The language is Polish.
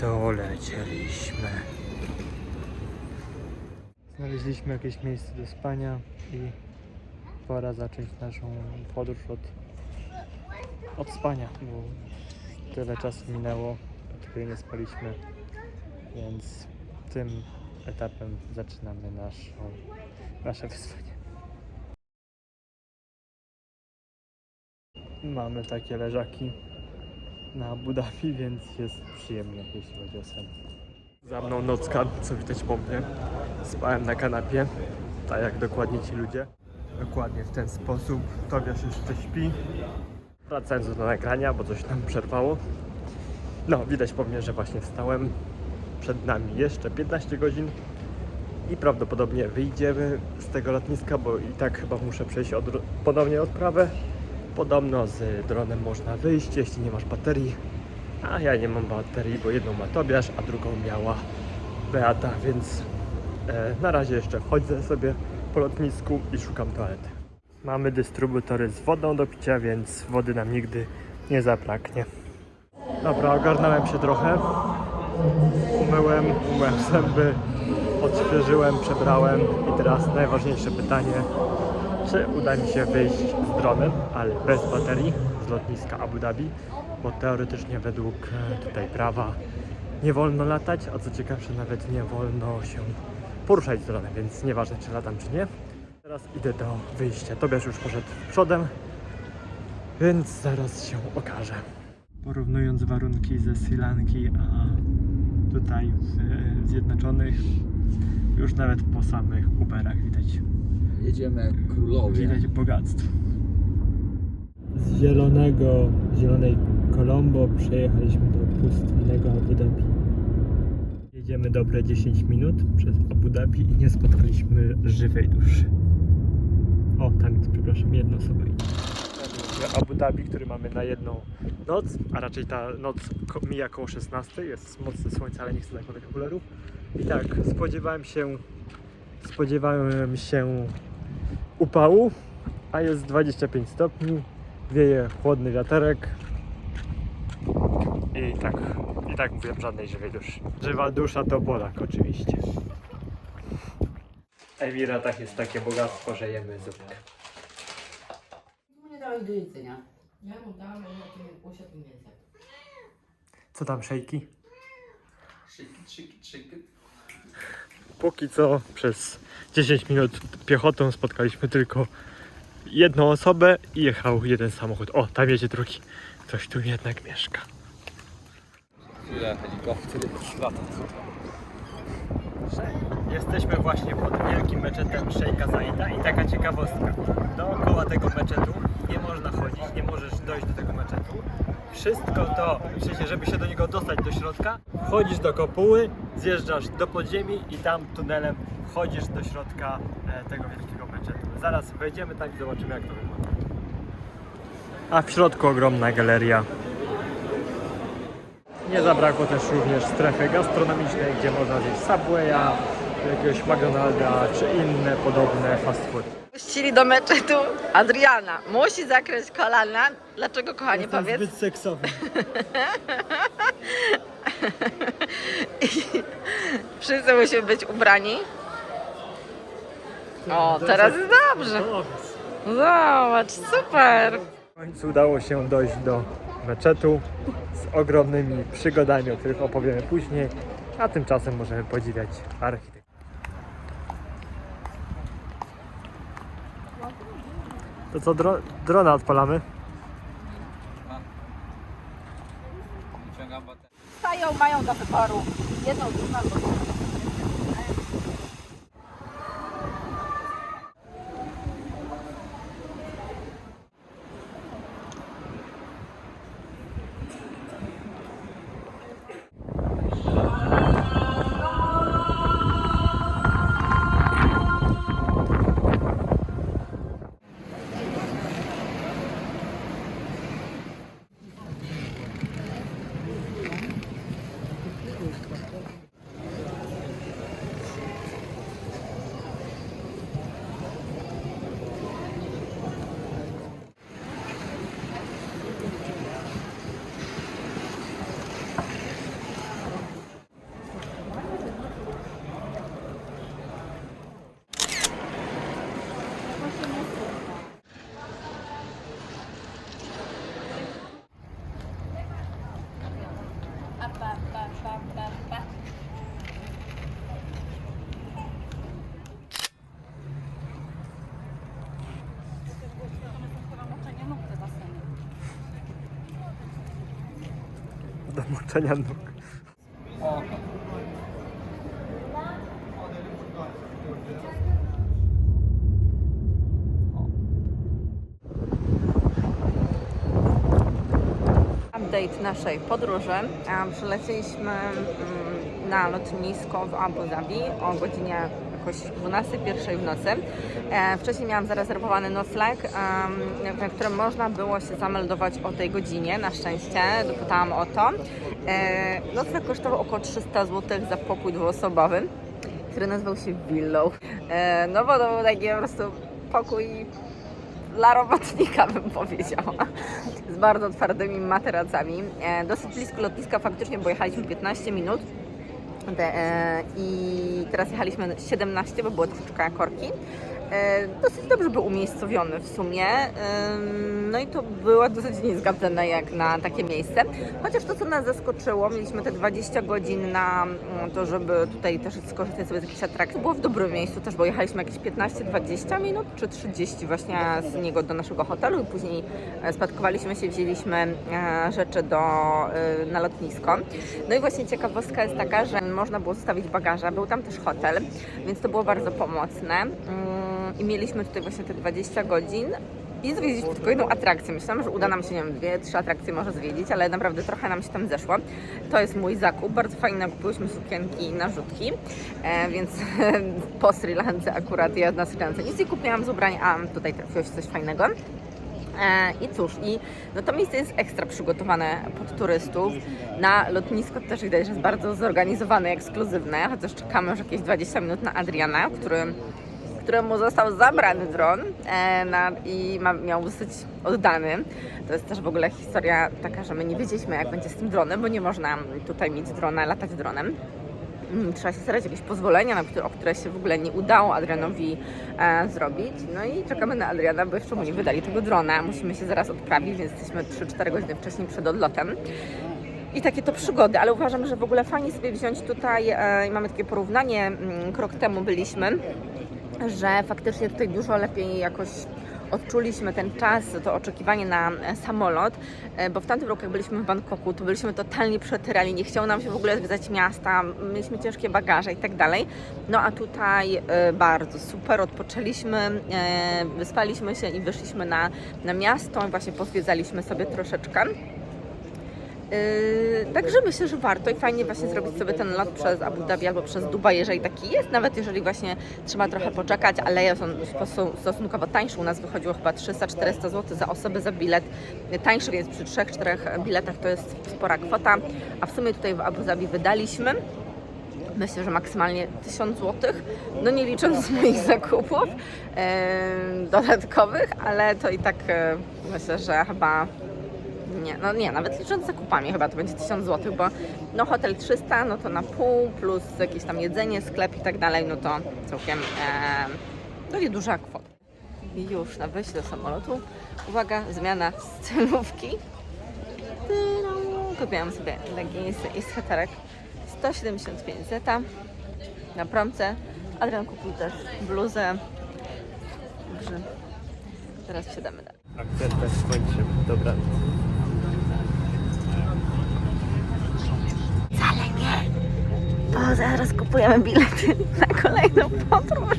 Dolecieliśmy. Znaleźliśmy jakieś miejsce do spania i pora zacząć naszą podróż od, od spania, bo tyle czasu minęło, kiedy nie spaliśmy, więc tym etapem zaczynamy naszą, nasze wyzwanie. Mamy takie leżaki na Abu Dhabi, więc jest przyjemnie, jeśli chodzi o sen. Za mną nocka, co widać po mnie. Spałem na kanapie, tak jak dokładnie ci ludzie. Dokładnie w ten sposób. Tobiasz jeszcze śpi. Wracając do nagrania, bo coś nam przerwało. No, widać po mnie, że właśnie wstałem. Przed nami jeszcze 15 godzin i prawdopodobnie wyjdziemy z tego lotniska, bo i tak chyba muszę przejść od, ponownie odprawę. Podobno z dronem można wyjść, jeśli nie masz baterii. A ja nie mam baterii, bo jedną ma Tobiasz, a drugą miała Beata, więc e, na razie jeszcze chodzę sobie po lotnisku i szukam toalety. Mamy dystrybutory z wodą do picia, więc wody nam nigdy nie zabraknie. Dobra, ogarnąłem się trochę. Umyłem, umyłem zęby, odświeżyłem, przebrałem i teraz najważniejsze pytanie. Czy uda mi się wyjść z dronem, ale bez baterii z lotniska Abu Dhabi? Bo teoretycznie według e, tutaj prawa nie wolno latać, a co ciekawsze nawet nie wolno się poruszać z dronem, więc nieważne czy latam czy nie. Teraz idę do wyjścia. Tobiasz już poszedł przodem, więc zaraz się okaże. Porównując warunki ze Sri Lanki, a tutaj w e, Zjednoczonych, już nawet po samych Uberach widać Jedziemy jak królowie. Widać bogactwo. Z zielonego, zielonej Colombo przejechaliśmy do pustynnego Abu Dhabi. Jedziemy dobre 10 minut przez Abu Dhabi i nie spotkaliśmy żywej duszy. O, tam jest, przepraszam, jedna osoba Abu Dhabi, który mamy na jedną noc, a raczej ta noc mija koło 16, jest mocne słońce, ale nie chcę zakładać okularów. I tak, spodziewałem się, spodziewałem się upału, a jest 25 stopni, wieje chłodny wiaterek i tak, i tak mówiłem, żadnej żywej duszy. Żywa dusza to Polak oczywiście. W Emiratach jest takie bogactwo, że jemy zupkę. Mu nie dałeś do jedzenia. Ja mu dałem, ale na tym. Co tam szejki? Szyki, szyki, szyki. Póki co przez 10 minut piechotą spotkaliśmy tylko jedną osobę i jechał jeden samochód. O, tam jedzie drugi. Ktoś tu jednak mieszka. Chwilę helikopter Jesteśmy właśnie pod wielkim meczetem Szejka Zaida i taka ciekawostka. Dookoła tego meczetu nie można chodzić, nie możesz dojść do tego meczetu. Wszystko to, żeby się do niego dostać do środka, wchodzisz do kopuły, zjeżdżasz do podziemi i tam tunelem wchodzisz do środka e, tego wielkiego meczetu. Zaraz wejdziemy tam i zobaczymy jak to wygląda. A w środku ogromna galeria. Nie zabrakło też również strefy gastronomicznej, gdzie można zjeść Subwaya, jakiegoś McDonalda czy inne podobne fast foody. Puścili do meczetu Adriana. Musi zakryć kolana. Dlaczego, kochanie, powiedz? zbyt seksowny. Wszyscy musimy być ubrani. O, teraz jest dobrze. Zobacz, super. W końcu udało się dojść do meczetu z ogromnymi przygodami, o których opowiemy później, a tymczasem możemy podziwiać architekturę. To co, dro drona odpalamy? Wyciągam baterię. Stają, mają do wyboru. Jedną, drugą moczenia nóg. Update naszej podróży. Przylecieliśmy mm, na lotnisko w Abu Dhabi o godzinie jakoś 12, pierwszej w nocy. E, Wcześniej miałam zarezerwowany nocleg, na którym można było się zameldować o tej godzinie. Na szczęście dopytałam o to. E, Nocleg kosztował około 300 zł za pokój dwuosobowy, który nazywał się Villą. E, No bo to był taki po prostu pokój dla robotnika, bym powiedziała. Z bardzo twardymi materacami. Dosyć blisko lotniska faktycznie, bo jechaliśmy 15 minut. E, I teraz jechaliśmy 17, bo było troszeczkę korki. E, dosyć dobrze był umiejscowiony w sumie. No i to było dosyć niezgadzane jak na takie miejsce. Chociaż to, co nas zaskoczyło, mieliśmy te 20 godzin na mm, to, żeby tutaj też skorzystać sobie z jakichś atrakcji. Było w dobrym miejscu też, bo jechaliśmy jakieś 15-20 minut, czy 30 właśnie z niego do naszego hotelu i później e, spadkowaliśmy się, wzięliśmy e, rzeczy do, na lotnisko. No i właśnie ciekawostka jest taka, że można było zostawić bagaże. Był tam też hotel, więc to było bardzo pomocne. I mieliśmy tutaj właśnie te 20 godzin. I zwiedziliśmy tylko jedną atrakcję. Myślałam, że uda nam się, nie wiem, dwie, trzy atrakcje może zwiedzić, ale naprawdę trochę nam się tam zeszło. To jest mój zakup. Bardzo fajne. Kupiłyśmy sukienki i narzutki, e, więc po Sri Lance akurat ja na Sri Lance nic nie kupiłam z ubrań, a tutaj trafiło się coś fajnego. E, I cóż, i no to miejsce jest ekstra przygotowane pod turystów. Na lotnisko też widać, że jest bardzo zorganizowane, ekskluzywne, chociaż czekamy już jakieś 20 minut na Adriana, który, któremu został zabrany dron e, na, i ma, miał dosyć oddany. To jest też w ogóle historia taka, że my nie wiedzieliśmy jak będzie z tym dronem, bo nie można tutaj mieć drona, latać dronem. Mm, Trzeba się starać jakieś pozwolenia, na które, o które się w ogóle nie udało Adrianowi e, zrobić. No i czekamy na Adriana, bo jeszcze mu nie wydali tego drona. Musimy się zaraz odprawić, więc jesteśmy 3-4 godziny wcześniej przed odlotem. I takie to przygody, ale uważam, że w ogóle fajnie sobie wziąć tutaj, e, mamy takie porównanie, mm, krok temu byliśmy, że faktycznie tutaj dużo lepiej jakoś odczuliśmy ten czas, to oczekiwanie na e, samolot, e, bo w tamtym roku jak byliśmy w Bangkoku, to byliśmy totalnie przetyrali, nie chciało nam się w ogóle zwiedzać miasta, mieliśmy ciężkie bagaże i tak dalej. No a tutaj e, bardzo super, odpoczęliśmy, wyspaliśmy się i wyszliśmy na, na miasto i właśnie pozwiedzaliśmy sobie troszeczkę. Yy, także myślę, że warto i fajnie właśnie zrobić sobie ten lot przez Abu Dhabi albo przez Dubaj, jeżeli taki jest, nawet jeżeli właśnie trzeba trochę poczekać, ale stosu- stosunkowo tańszy. U nas wychodziło chyba 300-400 zł za osobę za bilet. Tańszy, więc przy 3-4 biletach to jest spora kwota, a w sumie tutaj w Abu Dhabi wydaliśmy myślę, że maksymalnie 1000 zł, no nie licząc moich zakupów em, dodatkowych, ale to i tak e, myślę, że chyba no nie, nawet licząc zakupami chyba to będzie 1000 zł, bo no hotel 300, no to na pół plus jakieś tam jedzenie, sklep i tak dalej, no to całkiem em, to nieduża kwota. Już na wyjściu do samolotu, uwaga, zmiana stylówki. Kupiłam sobie leginsy i sweterek 175 zeta na promce. Adrian kupił też bluzę. Także teraz wsiadamy dalej. Akcja też kończy. Dobra. Bo zaraz kupujemy bilety na kolejną podróż.